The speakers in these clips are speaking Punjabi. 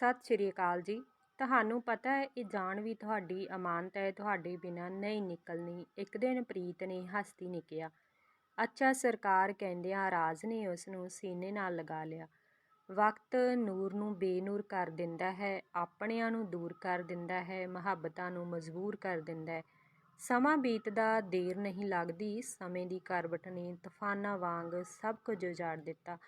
ਸਤਿ ਸ਼੍ਰੀ ਅਕਾਲ ਜੀ। ਤੁਹਾਨੂੰ ਪਤਾ ਹੈ, ਇਹ ਜਾਨ ਵੀ ਤੁਹਾਡੀ ਅਮਾਨਤ ਹੈ, ਤੁਹਾਡੇ ਬਿਨਾਂ ਨਹੀਂ ਨਿਕਲਣੀ। ਇੱਕ ਦਿਨ ਪ੍ਰੀਤ ਨੇ ਹਸਤੀ ਨੇ ਕਿਹਾ ਅੱਛਾ, ਸਰਕਾਰ ਕਹਿੰਦਿਆਂ ਰਾਜ ਨੇ ਉਸ ਨੂੰ ਸੀਨੇ ਨਾਲ ਲਗਾ ਲਿਆ। ਵਕਤ ਨੂਰ ਨੂੰ ਬੇਨੂਰ ਕਰ ਦਿੰਦਾ ਹੈ, ਆਪਣਿਆਂ ਨੂੰ ਦੂਰ ਕਰ ਦਿੰਦਾ ਹੈ, ਮੁਹੱਬਤਾਂ ਨੂੰ ਮਜਬੂਰ ਕਰ ਦਿੰਦਾ ਹੈ। ਸਮਾਂ ਬੀਤਦਾ, ਦੇਰ ਨਹੀਂ ਲੱਗਦੀ, ਸਮੇਂ ਦੀ ਕਰਵਟ ਨੇ ਤੂਫਾਨਾਂ ਵਾਂਗ ਸਭ ਕੁਝ ਉਜਾੜ ਦਿੱਤਾ।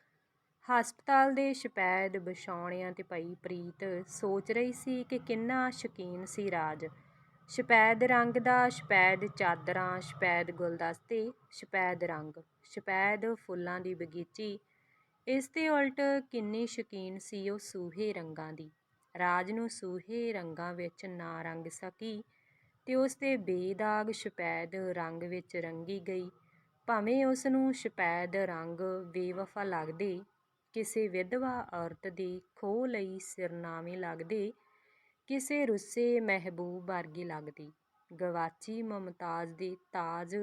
ਹਸਪਤਾਲ ਦੇ ਸ਼ਪੈਦ ਵਿਛਾਉਣਿਆਂ ਤੇ ਪਈ ਪ੍ਰੀਤ ਸੋਚ ਰਹੀ ਸੀ ਕਿ ਕਿੰਨਾ ਸ਼ਕੀਨ ਸੀ ਰਾਜ। ਸ਼ਪੈਦ ਰੰਗ ਦਾ, ਸ਼ਪੈਦ ਚਾਦਰਾਂ, ਸ਼ਪੈਦ ਗੁਲਦਸਤੇ, ਸ਼ਪੈਦ ਰੰਗ, ਸ਼ਪੈਦ ਫੁੱਲਾਂ ਦੀ ਬਗੀਚੀ। ਇਸ ਦੇ ਉਲਟ ਕਿੰਨੀ ਸ਼ਕੀਨ ਸੀ ਉਹ ਸੂਹੇ ਰੰਗਾਂ ਦੀ। ਰਾਜ ਨੂੰ ਸੂਹੇ ਰੰਗਾਂ ਵਿੱਚ ਨਾ ਰੰਗ ਸਕੀ ਤੇ ਉਸ ਦੇ ਬੇਦਾਗ ਸ਼ਪੈਦ ਰੰਗ ਵਿੱਚ ਰੰਗੀ ਗਈ। ਭਾਵੇਂ ਉਸ ਨੂੰ ਸ਼ਪੈਦ ਰੰਗ ਬੇਵਫਾ ਲੱਗਦੇ ਕਿਸੇ ਵਿਧਵਾ ਔਰਤ ਦੀ ਖੋਹ ਲਈ ਸਿਰਨਾਵੇਂ ਲੱਗਦੇ, ਕਿਸੇ ਰੁੱਸੇ ਮਹਿਬੂਬ ਵਰਗੀ ਲੱਗਦੀ। ਗਵਾਚੀ ਮੁਮਤਾਜ਼ ਦੇ ਤਾਜ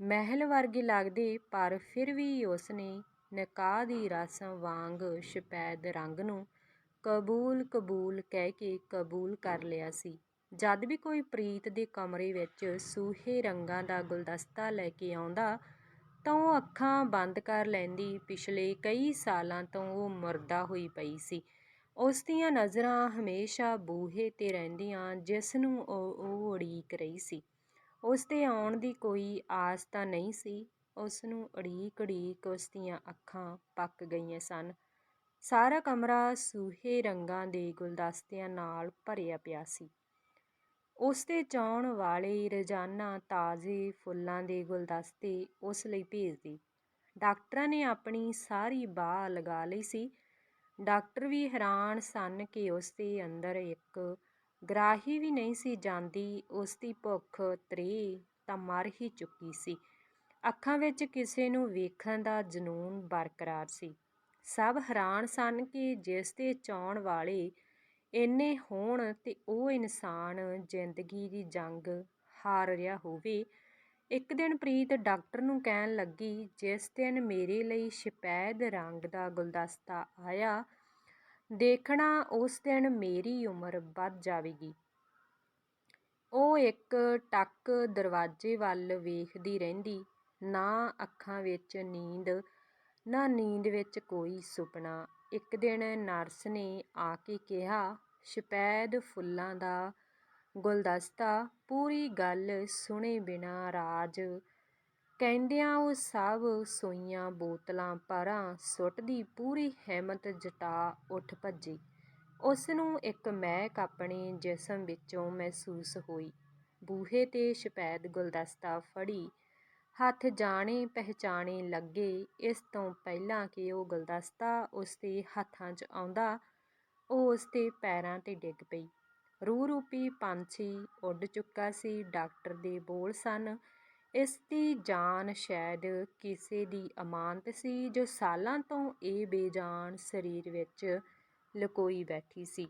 ਮਹਿਲ ਵਰਗੇ ਲੱਗਦੇ, ਪਰ ਫਿਰ ਵੀ ਉਸ ਨੇ ਨਿਕਾਹ ਦੀ ਰਸਮ ਵਾਂਗ ਸ਼ਪੈਦ ਰੰਗ ਨੂੰ ਕਬੂਲ ਕਬੂਲ ਕਹਿ ਕੇ ਕਬੂਲ ਕਰ ਲਿਆ ਸੀ। ਜਦ ਵੀ ਕੋਈ ਪ੍ਰੀਤ ਦੇ ਕਮਰੇ ਵਿੱਚ ਸੂਹੇ ਰੰਗਾਂ ਦਾ ਗੁਲਦਸਤਾ ਲੈ ਕੇ ਆਉਂਦਾ ਤਾਂ ਉਹ ਅੱਖਾਂ ਬੰਦ ਕਰ ਲੈਂਦੀ। ਪਿਛਲੇ ਕਈ ਸਾਲਾਂ ਤੋਂ ਉਹ ਮੁਰਦਾ ਹੋਈ ਪਈ ਸੀ। ਉਸ ਦੀਆਂ ਨਜ਼ਰਾਂ ਹਮੇਸ਼ਾ ਬੂਹੇ ਤੇ ਰਹਿੰਦੀਆਂ, ਜਿਸ ਨੂੰ ਉਹ ਉਹ ਉਡੀਕ ਰਹੀ ਸੀ। ਉਸ ਦੇ ਆਉਣ ਦੀ ਕੋਈ ਆਸ ਤਾਂ ਨਹੀਂ ਸੀ। ਉਸ ਨੂੰ ਉਡੀਕ ਉਡੀਕ ਉਸ ਦੀਆਂ ਅੱਖਾਂ ਪੱਕ ਗਈਆਂ ਸਨ। ਸਾਰਾ ਕਮਰਾ ਸੂਹੇ ਰੰਗਾਂ ਦੇ ਗੁਲਦਸਤਿਆਂ ਨਾਲ ਭਰਿਆ ਪਿਆ ਸੀ। ਉਸ ਦੇ ਚਾਉਣ ਵਾਲੇ ਰੋਜ਼ਾਨਾ ਤਾਜ਼ੇ ਫੁੱਲਾਂ ਦੇ ਗੁਲਦਸਤੇ ਉਸ ਲਈ ਭੇਜਦੀ। ਡਾਕਟਰਾਂ ਨੇ ਆਪਣੀ ਸਾਰੀ ਬਾਹ ਲਗਾ ਲਈ ਸੀ। ਡਾਕਟਰ ਵੀ ਹੈਰਾਨ ਸਨ ਕਿ ਉਸ ਦੇ ਅੰਦਰ ਇੱਕ ਗਰਾਹੀ ਵੀ ਨਹੀਂ ਸੀ ਜਾਂਦੀ। ਉਸ ਦੀ ਭੁੱਖ ਤ੍ਰੇ ਤਾਂ ਮਰ ਹੀ ਚੁੱਕੀ ਸੀ। ਅੱਖਾਂ ਵਿੱਚ ਕਿਸੇ ਨੂੰ ਵੇਖਣ ਦਾ ਜਨੂੰਨ ਬਰਕਰਾਰ ਸੀ। ਸਭ ਹੈਰਾਨ ਸਨ ਕਿ ਜਿਸ ਦੇ ਚਾਉਣ ਵਾਲੇ ਇੰਨੇ ਹੋਣ ਤੇ ਉਹ ਇਨਸਾਨ ਜ਼ਿੰਦਗੀ ਦੀ ਜੰਗ ਹਾਰ ਰਿਹਾ ਹੋਵੇ। ਇੱਕ ਦਿਨ ਪ੍ਰੀਤ ਡਾਕਟਰ ਨੂੰ ਕਹਿਣ ਲੱਗੀ, ਜਿਸ ਦਿਨ ਮੇਰੇ ਲਈ ਸ਼ਪੈਦ ਰੰਗ ਦਾ ਗੁਲਦਸਤਾ ਆਇਆ, ਦੇਖਣਾ ਉਸ ਦਿਨ ਮੇਰੀ ਉਮਰ ਵੱਧ ਜਾਵੇਗੀ। ਉਹ ਇੱਕ ਟੱਕ ਦਰਵਾਜ਼ੇ ਵੱਲ ਵੇਖਦੀ ਰਹਿੰਦੀ, ਨਾ ਅੱਖਾਂ ਵਿੱਚ ਨੀਂਦ, ਨਾ ਨੀਂਦ ਵਿੱਚ ਕੋਈ ਸੁਪਨਾ। ਇੱਕ ਦਿਨ ਨਰਸ ਨੇ ਆ ਕੇ ਕਿਹਾ ਸ਼ਪੈਦ ਫੁੱਲਾਂ ਦਾ ਗੁਲਦਸਤਾ, ਪੂਰੀ ਗੱਲ ਸੁਣੇ ਬਿਨਾਂ ਰਾਜ। ਕਹਿੰਦਿਆਂ ਉਹ ਸਭ ਸੋਈਆਂ ਬੋਤਲਾਂ ਪਰਾਂ ਸੁੱਟਦੀ ਪੂਰੀ ਹਿੰਮਤ ਜਟਾ ਉੱਠ ਭੱਜੀ। ਉਸਨੂੰ ਇੱਕ ਮਹਿਕ ਆਪਣੇ ਜਿਸਮ ਵਿੱਚੋਂ ਮਹਿਸੂਸ ਹੋਈ। ਬੂਹੇ ਤੇ ਸ਼ਪੈਦ ਗੁਲਦਸਤਾ ਫੜੀ। ਹੱਥ ਜਾਣੇ ਪਹਿਚਾਣੇ ਲੱਗੇ। ਇਸ ਤੋਂ ਪਹਿਲਾਂ ਕਿ ਉਹ ਗੁਲਦਸਤਾ ਉਸਦੇ ਹੱਥਾਂ 'ਚ ਆਉਂਦਾ ਉਹ ਉਸ ਦੇ ਪੈਰਾਂ ਤੇ ਡਿੱਗ ਪਈ। ਰੂਹ ਰੂਪੀ ਪੰਛੀ ਉੱਡ ਚੁੱਕਾ ਸੀ। ਡਾਕਟਰ ਦੇ ਬੋਲ ਸਨ ਇਸ ਦੀ ਜਾਨ ਸ਼ਾਇਦ ਕਿਸੇ ਦੀ ਅਮਾਨਤ ਸੀ, ਜੋ ਸਾਲਾਂ ਤੋਂ ਇਹ ਬੇਜਾਨ ਸਰੀਰ ਵਿੱਚ ਲਕੋਈ ਬੈਠੀ ਸੀ।